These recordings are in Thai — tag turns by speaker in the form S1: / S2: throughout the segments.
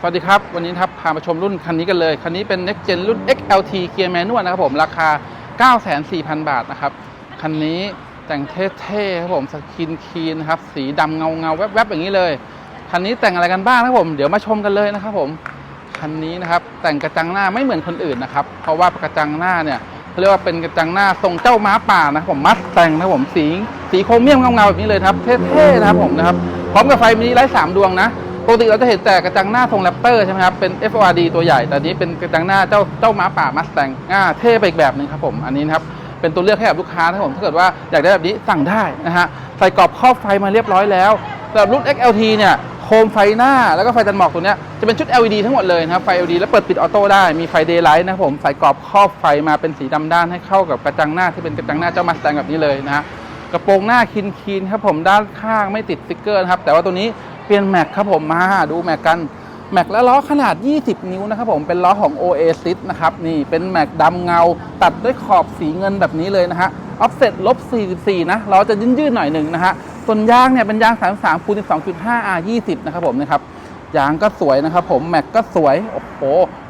S1: สวัสดีครับ วันนี้ครับพามาชมรุ่นคันนี้กันเลย คันนี้เป็น Next Gen รุ่น XLT เกียร์แมนนวลนะครับผม ราคา 9,400 บาทนะครับ คันนี้แต่งเท่ๆครับผมสกินคีนนะครับ สีดำเงาเงาๆแวบๆ อย่างนี้เลย คันนี้แต่งอะไรกันบ้างนะครับผม เดี๋ยวมาชมกันเลยนะครับผม คันนี้นะครับแต่งกระจังหน้าไม่เหมือนคนอื่นนะครับ เพราะว่ากระจังหน้าเนี่ยเขาเรียกว่าเป็นกระจังหน้าทรงเจ้าม้าป่านะครับผมมัดแต่งนะครับผมสีสีโครเมียมเงาๆแบบนี้เลยครับ เท่ๆนะครับผมนะครับ พร้อมกับไฟมินิไลท์สามดวงนะ ปกติเราจะเห็นแต่กระจังหน้าทรงแรปเตอร์ใช่ไหมครับ เป็น FORD ตัวใหญ่ แต่อันนี้เป็นกระจังหน้าเจ้าเจ้าม้าป่ามัดแตงอ่าเท่ไปอีกแบบหนึ่งครับผม อันนี้นะครับ เป็นตัวเลือกให้กับลูกค้านะครับผม ถ้าเกิดว่าอยากได้แบบนี้สั่งได้นะฮะ ใส่กรอบครอบไฟมาเรียบร้อยแล้วสำหรับรุ่น XLT เนี่ย โคมไฟหน้าแล้วก็ไฟตันหมอกตัวนี้จะเป็นชุด LED ทั้งหมดเลยนะครับ ไฟ LED แล้วเปิดปิดออโต้ได้ มีไฟเดย์ไลท์นะครับผม ใส่กรอบครอบไฟมาเป็นสีดำด้านให้เข้ากับกระจังหน้าที่เป็นกระจังหน้าเจ้ามาสแตงแบบนี้เลยนะฮะ กระโปรงหน้าคินคีนครับผม ด้านข้างไม่ติดสติ๊กเกอร์นะครับ แต่ว่าตัวนี้ เปลี่ยนแม็กครับผมมาดูแม็กกันแม็กและล้อขนาด 20 นิ้วนะครับผมเป็นล้อของ Oasis นะครับนี่เป็นแม็กดำเงา ตัดด้วยขอบสีเงินแบบนี้เลยนะฮะออฟเซ็ตลบ 44 นะล้อจะยืดๆหน่อยหนึ่งนะฮะส่วนยางเนี่ยเป็นยาง 33คูณ12.5 R 20 นะครับผมนะครับ ยางก็สวยนะครับผมแม็กก็สวยโอ้โห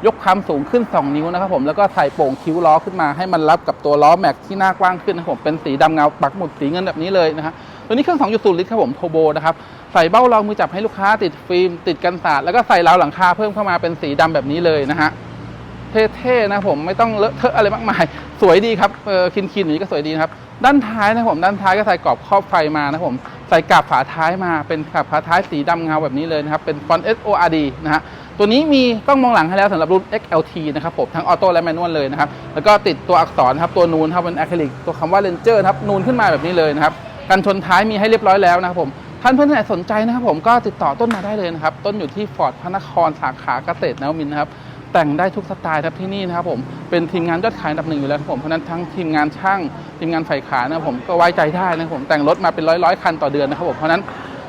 S1: ยกความสูงขึ้น 2 นิ้วนะครับผมแล้วก็ใส่โป่งคิ้วล้อขึ้นมาให้มันรับกับตัวล้อแม็กที่หน้ากว้างขึ้นนะครับผมเป็นสีดำเงาปักหมุดสีเงินแบบนี้เลยนะฮะตัวนี้เครื่อง 2.0 ลิตรครับผมโทโบนะครับใส่เบ้ารองมือจับให้ลูกค้าติดฟิล์มติดกันสาดแล้วก็ใส่ราวหลังคาเพิ่มเข้ามาเป็นสีดำแบบนี้เลยนะฮะ เท่ๆนะผมไม่ต้องเลอะเทอะอะไรมากมาย สวยดีครับเออคินคินๆอย่างนี้ก็สวยดีนะครับ ด้านท้ายนะผมด้านท้ายก็ใส่กรอบครอบไฟมานะผมใส่กาบฝาท้ายมาเป็นกาบฝาท้ายสีดำเงาแบบนี้เลยนะครับ เป็นฟอนต์ SORD นะฮะตัวนี้มีกล้องมองหลังให้แล้วสำหรับรุ่น XLT นะครับผมทั้งออโต้และแมนนวลเลยนะครับ แล้วก็ติดตัวอักษรครับตัวนูนครับเป็นอะคริลิกตัวคำว่า Ranger นะครับนูนขึ้นมาแบบนี้เลยนะครับกันชนท้ายมีให้เรียบร้อยแล้วนะครับผมท่านเพื่อนๆไหนสนใจนะครับผมก็ติดต่อต้นมาได้เลยนะครับ ต้นอยู่ที่ฟอร์ดพระนครสาขาเกษตรนวมินนะครับ แต่งได้ทุกสไตล์ครับที่นี่นะครับผมเป็นทีมงานยอดขายอันดับหนึ่งอยู่แล้วครับผมเพราะนั้นทั้งทีมงานช่างทีมงานฝ่ายขายนะครับผมก็ไว้ใจได้นะครับผมแต่งรถมาเป็นร้อยร้อยคันต่อเดือนนะครับผมเพราะนั้น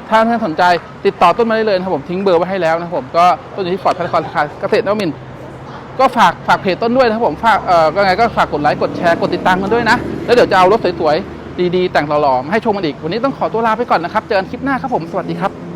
S1: ถ้าท่านสนใจติดต่อต้นมาได้เลยนะครับผมทิ้งเบอร์ไว้ให้แล้วนะครับผมก็ต้นอยู่ที่ฟอร์ดพระนครสาขาเกษตรนวมินก็ฝากฝากเพจต้นด้วยนะครับผมฝากเอ่อก็ไงก็ฝากกดไลค์กดแชร์กดติดตามกันด้วยนะ แล้วเดี๋ยวจะเอารถสวยๆดีๆแต่งหล่อๆมาให้ชมกันอีกวันนี้ต้องขอตัวลาไปก่อนนะครับเจอกันคลิปหน้าครับผมสวัสดีครับ